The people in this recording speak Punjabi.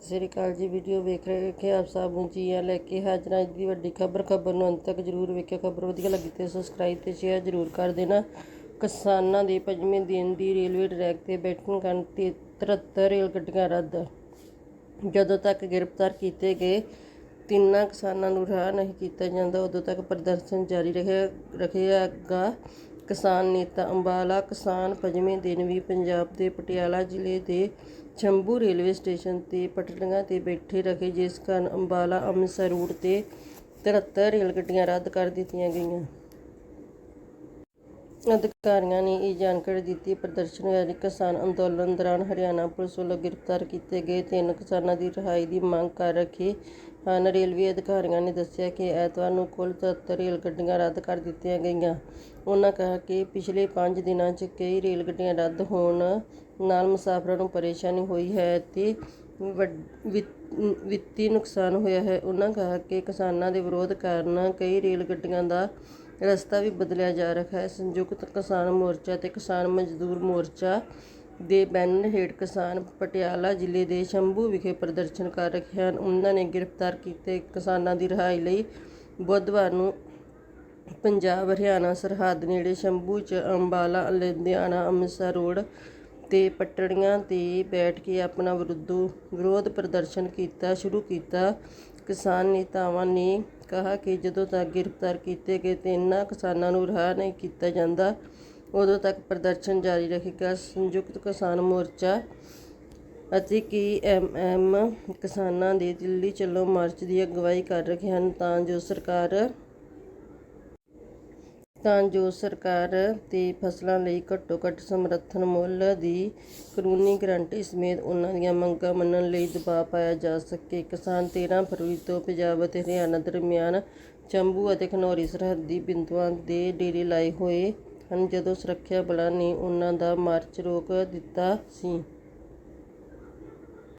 ਸਤਿ ਸ੍ਰੀ ਅਕਾਲ ਜੀ, ਵੀਡੀਓ ਵੇਖ ਰਹੇ ਕਿ ਆਪ ਸਭ ਨੂੰ ਜੀ ਆ ਲੈ ਕੇ ਹਾਜ਼ਰ ਹਾਂ। ਅੱਜ ਦੀ ਵੱਡੀ ਖਬਰ ਖਬਰ ਨੂੰ ਅੰਤ ਤੱਕ ਜਰੂਰ ਵੇਖਿਓ। ਖਬਰ ਵਧੀਆ ਲੱਗੀ ਤੇ ਸਬਸਕ੍ਰਾਈਬ ਤੇ ਸ਼ੇਅਰ ਜਰੂਰ ਕਰ ਦੇਣਾ। ਕਿਸਾਨਾਂ ਦੇ ਪੰਜਵੇਂ ਦਿਨ ਦੀ ਰੇਲਵੇ ਟਰੈਕ ਤੇ ਬੈਠਣ ਕਾਰਨ ਤੇ 73 ਰੇਲ ਗੱਡੀਆਂ ਰੱਦ। ਜਦੋਂ ਤੱਕ ਗ੍ਰਿਫਤਾਰ ਕੀਤੇ ਗਏ ਤਿੰਨਾਂ ਕਿਸਾਨਾਂ ਨੂੰ ਰਾਹ ਨਹੀਂ ਕੀਤਾ ਜਾਂਦਾ, ਉਦੋਂ ਤੱਕ ਪ੍ਰਦਰਸ਼ਨ ਜਾਰੀ ਰਹੇ, ਰਹੇਗਾ। ਕਿਸਾਨ ਨੇਤਾ ਅੰਬਾਲਾ ਕਿਸਾਨ ਪੰਜਵੇਂ ਦਿਨ ਵੀ ਪੰਜਾਬ ਦੇ ਪਟਿਆਲਾ ਜ਼ਿਲ੍ਹੇ ਦੇ ਸ਼ੰਭੂ ਰੇਲਵੇ ਸਟੇਸ਼ਨ ਤੇ ਪਟੜੀਆਂ ਤੇ ਬੈਠੇ ਰਹੇ, ਜਿਸ ਕਾਰਨ ਅੰਬਾਲਾ, ਅੰਮ੍ਰਿਤਸਰ ਰੂਟ ਤੇ 73 ਰੇਲ ਗੱਡੀਆਂ ਰੱਦ ਕਰ ਦਿੱਤੀਆਂ ਗਈਆਂ। ਅਧਿਕਾਰੀਆਂ ਨੇ ਇਹ ਜਾਣਕਾਰੀ ਦਿੱਤੀ। ਪ੍ਰਦਰਸ਼ਨਕਾਰੀ ਕਿਸਾਨ ਅੰਦੋਲਨ ਦੌਰਾਨ ਹਰਿਆਣਾ ਪੁਲਿਸ ਵੱਲੋਂ ਗ੍ਰਿਫਤਾਰ ਕੀਤੇ ਗਏ ਤਿੰਨ ਕਿਸਾਨਾਂ ਦੀ ਰਿਹਾਈ ਦੀ ਮੰਗ ਕਰ ਰੱਖੇ ਹਨ ਰੇਲਵੇ ਅਧਿਕਾਰੀਆਂ ਨੇ ਦੱਸਿਆ ਕਿ ਐਤਵਾਰ ਨੂੰ ਕੁੱਲ 73 ਰੇਲ ਗੱਡੀਆਂ ਰੱਦ ਕਰ ਦਿੱਤੀਆਂ ਗਈਆਂ। ਉਹਨਾਂ ਕਿਹਾ ਕਿ ਪਿਛਲੇ 5 ਦਿਨਾਂ 'ਚ ਕਈ ਰੇਲ ਗੱਡੀਆਂ ਰੱਦ ਹੋਣ ਨਾਲ ਮੁਸਾਫਰਾਂ ਨੂੰ ਪਰੇਸ਼ਾਨੀ ਹੋਈ ਹੈ ਅਤੇ ਵੱਡ- ਵਿੱਤੀ ਨੁਕਸਾਨ ਹੋਇਆ ਹੈ। ਉਹਨਾਂ ਕਿਹਾ ਕਿ ਕਿਸਾਨਾਂ ਦੇ ਵਿਰੋਧ ਕਾਰਨ ਕਈ ਰੇਲ ਗੱਡੀਆਂ ਦਾ ਰਸਤਾ ਵੀ ਬਦਲਿਆ ਜਾ ਰਿਹਾ ਹੈ। ਸੰਯੁਕਤ ਕਿਸਾਨ ਮੋਰਚਾ ਅਤੇ ਕਿਸਾਨ ਮਜ਼ਦੂਰ ਮੋਰਚਾ ਦੇ ਬੈਨਰ ਹੇਠ ਕਿਸਾਨ ਪਟਿਆਲਾ ਜ਼ਿਲ੍ਹੇ ਦੇ ਸ਼ੰਭੂ ਵਿਖੇ ਪ੍ਰਦਰਸ਼ਨ ਕਰ ਰਹੇ ਹਨ। ਉਹਨਾਂ ਨੇ ਗ੍ਰਿਫਤਾਰ ਕੀਤੇ ਕਿਸਾਨਾਂ ਦੀ ਰਿਹਾਈ ਲਈ ਬੁੱਧਵਾਰ ਨੂੰ ਪੰਜਾਬ, ਹਰਿਆਣਾ, ਸਰਹੱਦ ਨੇੜੇ ਸ਼ੰਭੂ ਚ ਅੰਬਾਲਾ, ਲੁਧਿਆਣਾ, ਅੰਮ੍ਰਿਤਸਰ ਰੋਡ ਤੇ ਪਟੜੀਆਂ ਤੇ ਬੈਠ ਕੇ ਆਪਣਾ ਵਿਰੋਧੋ ਵਿਰੋਧ ਪ੍ਰਦਰਸ਼ਨ ਕੀਤਾ, ਸ਼ੁਰੂ ਕੀਤਾ। ਕਿਸਾਨ ਨੇਤਾਵਾਂ ਨੇ ਕਿਹਾ ਕਿ ਜਦੋਂ ਤੱਕ ਗ੍ਰਿਫਤਾਰ ਕੀਤੇ ਗਏ ਤਿੰਨਾਂ ਕਿਸਾਨਾਂ ਨੂੰ ਰਿਹਾ ਨਹੀਂ ਕੀਤਾ ਜਾਂਦਾ ਉਦੋਂ ਤੱਕ ਪ੍ਰਦਰਸ਼ਨ ਜਾਰੀ ਰਹੇਗਾ। ਸੰਯੁਕਤ ਕਿਸਾਨ ਮੋਰਚਾ ਅਤੇ ਕੀ ਐਮ ਐਮ ਕਿਸਾਨਾਂ ਦੇ ਦਿੱਲੀ ਚੱਲੋ ਮਾਰਚ ਦੀ ਅਗਵਾਈ ਕਰ ਰਹੇ ਹਨ। ਤਾਂ ਜੋ ਸਰਕਾਰ ਤਾਂ ਜੋ ਸਰਕਾਰ ਤੇ ਫਸਲਾਂ ਲਈ ਘੱਟੋ ਘੱਟ ਸਮਰਥਨ ਮੁੱਲ ਦੀ ਕਾਨੂੰਨੀ ਗਰੰਟੀ ਸਮੇਤ ਉਹਨਾਂ ਦੀਆਂ ਮੰਗਾਂ ਮੰਨਣ ਲਈ ਦਬਾਅ ਪਾਇਆ ਜਾ ਸਕੇ। ਕਿਸਾਨ 13 ਫਰਵਰੀ ਤੋਂ ਪੰਜਾਬ ਅਤੇ ਹਰਿਆਣਾ ਦਰਮਿਆਨ ਚੰਬੂ ਅਤੇ ਖਨੌਰੀ ਸਰਹੱਦੀ ਬਿੰਦੂਆਂ ਦੇ ਡੇਰੇ ਲਾਏ ਹੋਏ ਹਨ ਜਦੋਂ ਸੁਰੱਖਿਆ ਬਲਾਂ ਨੇ ਉਹਨਾਂ ਦਾ ਮਾਰਚ ਰੋਕ ਦਿੱਤਾ ਸੀ।